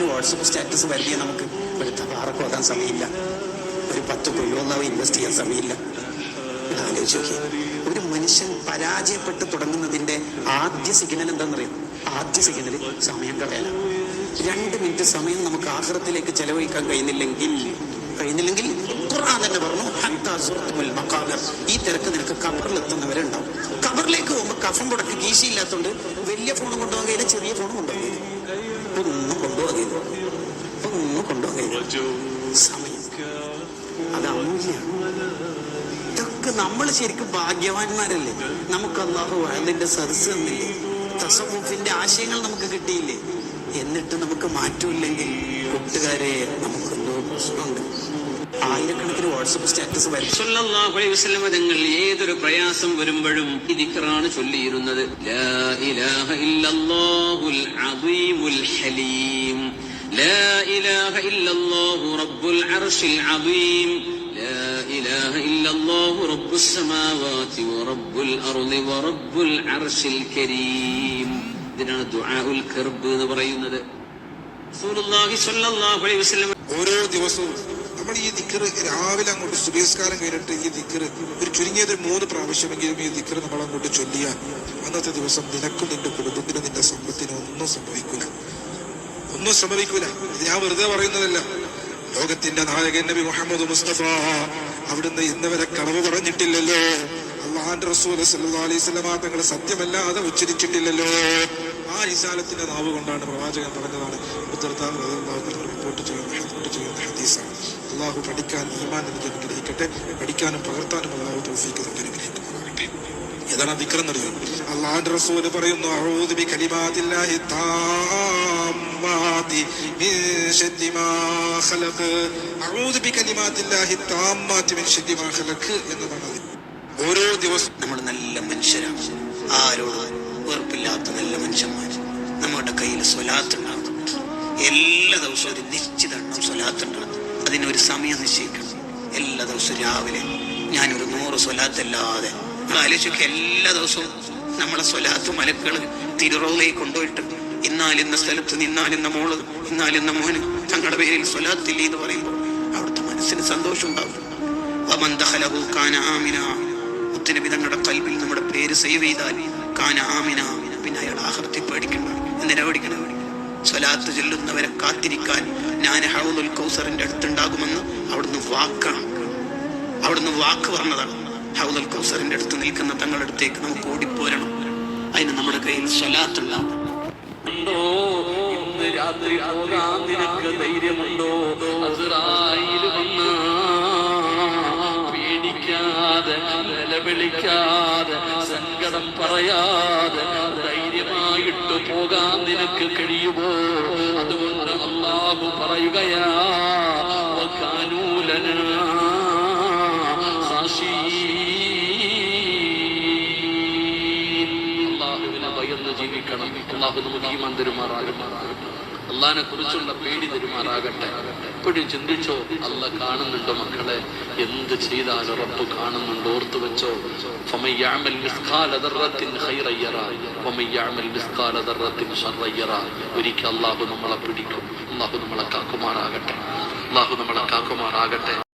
ആയിരക്കണക്കിന് WhatsApp status വരുത്തിയ നമുക്ക് ഒരു തവാറക്ക് ഓതാൻ സമയമില്ല. ഒരു പത്ത് കൊല്ലുവന്നാവ് ഇൻവെസ്റ്റ് ചെയ്യാൻ സമയമില്ല. ആലോചിച്ച് ഒരു മനുഷ്യൻ പരാജയപ്പെട്ട് തുടങ്ങുന്നതിന്റെ ആദ്യ സിഗ്നൽ എന്താണെന്നറിയാം? ആദ്യ സിഗ്നൽ സമയം കളയാനാണ്. രണ്ട് മിനിറ്റ് സമയം നമുക്ക് ആഹ്റത്തിലേക്ക് ചെലവഴിക്കാൻ കഴിയുന്നില്ലെങ്കിൽ കഴിയുന്നില്ലെങ്കിൽ ഖുർആൻ തന്നെ പറഞ്ഞു ഈ തിരക്ക് നിനക്ക് കബറിൽ എത്തുന്നവരെ ഉണ്ടാവും കബറിലേക്ക് പോകുമ്പോൾ കഫം പുടക്ക് കീശയില്ലാത്തതുകൊണ്ട് വലിയ ഫോണും കൊണ്ടുപോകാൻ ചെറിയ ഫോണും ഇപ്പൊ സമയം. അത് ഇതൊക്കെ നമ്മൾ ശരിക്കും ഭാഗ്യവാന്മാരല്ലേ? നമുക്ക് അള്ളാഹു അതിന്റെ സദസ് തന്നില്ലേ? തസമുഫിന്റെ ആശയങ്ങൾ നമുക്ക് കിട്ടിയില്ലേ? എന്നിട്ട് നമുക്ക് മാറ്റമില്ലെങ്കിൽ കൂട്ടുകാരെ നമുക്ക് പ്രശ്നമുണ്ട്. ആയിരക്കണക്കിന് വാട്സപ്പ് സ്റ്റാറ്റസ് വരും. തങ്ങൾ ഏതൊരു പ്രയാസം വരുമ്പോഴും ഇതിക്കറാണ് ചൊല്ലിയിരുന്നത്. ലാ ഇലാഹ ഇല്ലല്ലാഹുൽ അദീമുൽ ഹലീം. ഇതിനാണ് എന്ന് പറയുന്നത്. റസൂലുള്ളാഹി സ്വല്ലല്ലാഹു അലൈഹി വസല്ലം ഓരോ ദിവസവും നമ്മൾ ഈ ദിക്കർ രാവിലെ അങ്ങോട്ട് സുബേസ്കാരം കഴിഞ്ഞിട്ട് ഈ ദിക്കർ ഒരു ചുരുങ്ങിയത് മൂന്ന് പ്രാവശ്യമെങ്കിലും ഈ ദിക്കർ നമ്മൾ അങ്ങോട്ട് ചൊല്ലിയാൽ അന്നത്തെ ദിവസം നിനക്കും നിന്റെ കുടുംബത്തിനും നിന്റെ സമ്പത്തിനും ഒന്നും സംഭവിക്കൂല. ഒന്നും സംഭവിക്കൂല ഞാൻ വെറുതെ പറയുന്നതല്ല. ലോകത്തിന്റെ നായകൻ നബി മുഹമ്മദ് മുസ്തഫ അവിടുന്ന് ഇന്നവരെ കളവ് പറഞ്ഞിട്ടില്ലല്ലോ. അള്ളാഹാന്റെ റസൂൽ അലൈഹി തങ്ങളെ സത്യമല്ലാതെ ഉച്ചരിച്ചിട്ടില്ലല്ലോ. ആ ഇസാലത്തിന്റെ നാവ് കൊണ്ടാണ് പ്രവാചകൻ പറഞ്ഞതാണ്. റിപ്പോർട്ട് ചെയ്യുന്ന റിപ്പോർട്ട് ചെയ്യുന്ന ഹദീസാണ്. അള്ളാഹു പഠിക്കാൻ ഈമാൻ എനിക്ക് അനുഗ്രഹിക്കട്ടെ. പഠിക്കാനും പകർത്താനും അള്ളാഹു തൗഫീക്ക് അനുഗ്രഹിക്കും ഏതാണ് ദിക്റെന്നറിയോ അള്ളാഹാന്റെ റസൂൽ പറയുന്നു അഊദു شد ما خلق. أعوذ بكلمات الله التامات അഊദു شد ما خلق എന്നതാണ് ഓരോ ദിവസം നമ്മൾ നല്ല മനുഷ്യരാണ്. ആരോടും ഉറപ്പില്ലാത്ത നല്ല മനുഷ്യന്മാർ നമ്മുടെ കയ്യിൽ സ്വലാത്തുണ്ടാകും എല്ലാ ദിവസവും ഒരു നിശ്ചിത എണ്ണം സ്വലാത്തുണ്ടാകും അതിനൊരു സമയം നിശ്ചയിക്കണം. എല്ലാ ദിവസവും രാവിലെ ഞാനൊരു നൂറ് സ്വലാത്ത് അല്ലാതെ ആലോചിക്കുക എല്ലാ ദിവസവും നമ്മളെ സ്വലാത്ത് മലക്കൾ തിരുറോളയിൽ കൊണ്ടുപോയിട്ട് ഇന്നാലിന്ന സ്ഥലത്ത് നിന്നാലിന്ന മോൾ ഇന്നാലിന്ന മോന് തങ്ങളുടെ പേരിൽ സ്വലാത്തില്ലേ എന്ന് പറയുമ്പോൾ അവിടുത്തെ മനസ്സിന് സന്തോഷം ഉണ്ടാവും മുത്തനബി തങ്ങളുടെ കൽബിൽ നമ്മുടെ പേര് സേവ് ചെയ്താൽ കാന ആമിന. പിന്നെ അയാൾ ആഹർത്തി പേടിക്കണ്ട. എന്തിനാ പേടിക്കണം സ്വലാത്ത് ചെല്ലുന്നവരെ കാത്തിരിക്കാൻ ഞാൻ ഹൗലുൽ കൗസറിന്റെ അടുത്തുണ്ടാകുമെന്ന് അവിടുന്ന് വാക്കാണ്. അവിടുന്ന് വാക്ക് പറഞ്ഞതാണ്. ഹൗലുൽ കൗസറിന്റെ അടുത്ത് നിൽക്കുന്ന തങ്ങളുടെ അടുത്തേക്ക് നമുക്ക് ഓടിപ്പോരണം. അതിന് നമ്മുടെ കയ്യിൽ സ്വലാത്തുണ്ടാവും. ഉണ്ടോ? ഇന്ന് രാത്രി പോകാൻ നിനക്ക് ധൈര്യമുണ്ടോ? അസുറായിൽ വന്ന പേടിക്കാതെ നിലവിളിക്കാതെ സങ്കടം പറയാതെ ധൈര്യമായിട്ട് പോകാൻ നിനക്ക് കഴിയുമോ? അതുകൊണ്ട് അള്ളാഹു പറയുകയാ കാനൂലന അള്ളാഹുവിനെ ജീവിക്കണം. അള്ളാഹു നമുക്ക് അള്ളാഹിനെ കുറിച്ചുള്ള പേടി തരുമാറാകട്ടെ. എപ്പോഴും ചിന്തിച്ചോ അല്ല കാണുന്നുണ്ടോ മക്കളെ? എന്ത് ചെയ്താലും റബ്ബ് കാണുന്നുണ്ട് ഓർത്തു വെച്ചോ. ഒരിക്കൽ അള്ളാഹു നമ്മളെ പിടിക്കും. അള്ളാഹു നമ്മളെ കാക്കുമാറാകട്ടെ. അള്ളാഹു നമ്മളെ കാക്കുമാറാകട്ടെ.